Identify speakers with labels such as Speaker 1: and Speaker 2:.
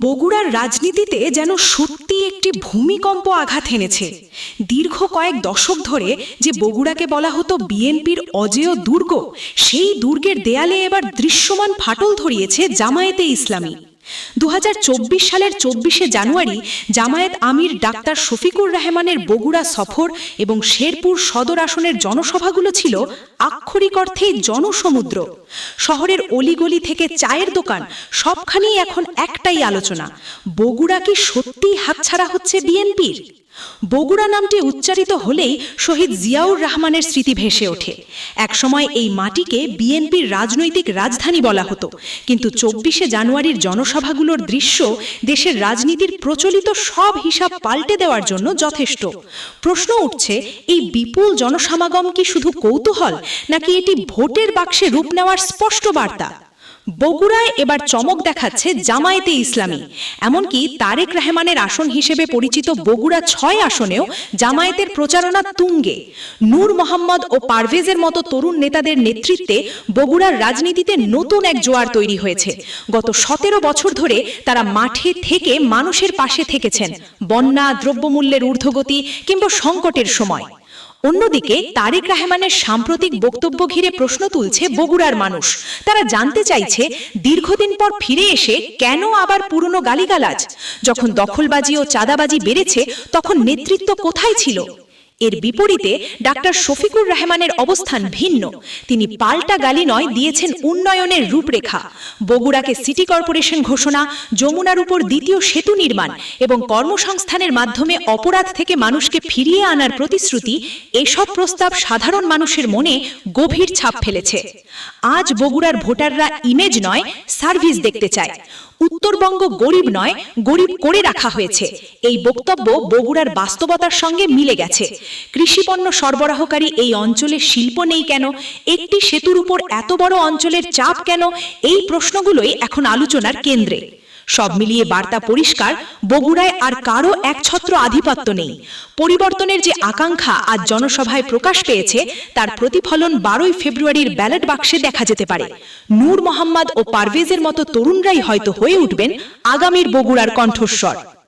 Speaker 1: বগুড়ার রাজনীতিতে যেন সত্যি একটি ভূমিকম্প আঘাত এনেছে। দীর্ঘ কয়েক দশক ধরে যে বগুড়াকে বলা হতো বিএনপির অজেয় দুর্গ, সেই দুর্গের দেয়ালে এবার দৃশ্যমান ফাটল ধরিয়েছে জামায়েতে ইসলামী। দু হাজার চব্বিশ সালের চব্বিশে জানুয়ারি জামায়াত আমির ডাক্তার শফিকুর রহমানের বগুড়া সফর এবং শেরপুর সদর আসনের জনসভাগুলো ছিল আক্ষরিক অর্থে জনসমুদ্র। শহরের অলিগলি থেকে চায়ের দোকান সবখানেই এখন একটাই আলোচনা, বগুড়া কি সত্যিই হাতছাড়া হচ্ছে বিএনপির? বগুড়া নামটি উচ্চারিত হলেই শহীদ জিয়াউর রহমানের স্মৃতি ভেসে ওঠে। একসময় এই মাটিকে বিএনপির রাজনৈতিক রাজধানী বলা হতো। কিন্তু চব্বিশে জানুয়ারির জনসভাগুলোর দৃশ্য দেশের রাজনীতির প্রচলিত সব হিসাব পাল্টে দেওয়ার জন্য যথেষ্ট। প্রশ্ন উঠছে, এই বিপুল জনসমাগম কি শুধু কৌতূহল, নাকি এটি ভোটের বাক্সে রূপ নেওয়ার স্পষ্ট বার্তা? বগুড়ায় এবার চমক দেখাচ্ছে জামায়াতে ইসলামী। এমনকি তারেক রহমানের আসন হিসেবে পরিচিত বগুড়া ছয় আসনেও জামায়াতের প্রচারণা তুঙ্গে। নূর মোহাম্মদ ও পারভেজের মতো তরুণ নেতাদের নেতৃত্বে বগুড়ার রাজনীতিতে নতুন এক জোয়ার তৈরি হয়েছে। গত সতেরো বছর ধরে তারা মাঠে থেকে মানুষের পাশে থেকেছেন। বন্যা, দ্রব্যমূল্যের ঊর্ধ্বগতি কিংবা সংকটের সময়। অন্যদিকে, তারেক রহমানের সাম্প্রতিক বক্তব্য ঘিরে প্রশ্ন তুলছে বগুড়ার মানুষ। তারা জানতে চাইছে, দীর্ঘদিন পর ফিরে এসে কেন আবার পুরনো গালিগালাজ? যখন দখলবাজি ও চাঁদাবাজি বেড়েছে, তখন নেতৃত্ব কোথায় ছিল? এর বিপরীতে ডাক্তার শফিকুর রহমানের অবস্থান ভিন্ন। তিনি পাল্টা গালি নয়, দিয়েছেন উন্নয়নের রূপরেখা। বগুড়াকে সিটি কর্পোরেশন ঘোষণা, যমুনার উপর দ্বিতীয় সেতু নির্মাণ এবং কর্মসংস্থানের মাধ্যমে অপরাধ থেকে মানুষকে ফিরিয়ে আনার প্রতিশ্রুতি, এসব প্রস্তাব সাধারণ মানুষের মনে গভীর ছাপ ফেলেছে। আজ বগুড়ার ভোটাররা ইমেজ নয়, সার্ভিস দেখতে চায়। উত্তরবঙ্গ গরিব নয়, গরিব করে রাখা হয়েছে। এই বক্তব্য বগুড়ার বাস্তবতার সঙ্গে মিলে গেছে। কৃষিপণ্য সরবরাহকারী এই অঞ্চলে শিল্প নেই কেন? একটি সেতুর উপর এত বড় অঞ্চলের চাপ কেন? এই প্রশ্নগুলোই এখন আলোচনার কেন্দ্রে। সব মিলিয়ে বার্তা পরিষ্কার, বগুড়ায় আর কারও একছত্র আধিপত্য নেই। পরিবর্তনের যে আকাঙ্ক্ষা আজ জনসভায় প্রকাশ পেয়েছে, তার প্রতিফলন বারোই ফেব্রুয়ারির ব্যালট বাক্সে দেখা যেতে পারে। নূর মোহাম্মদ ও পারভেজের মতো তরুণরাই হয়তো হয়ে উঠবেন আগামীর বগুড়ার কণ্ঠস্বর।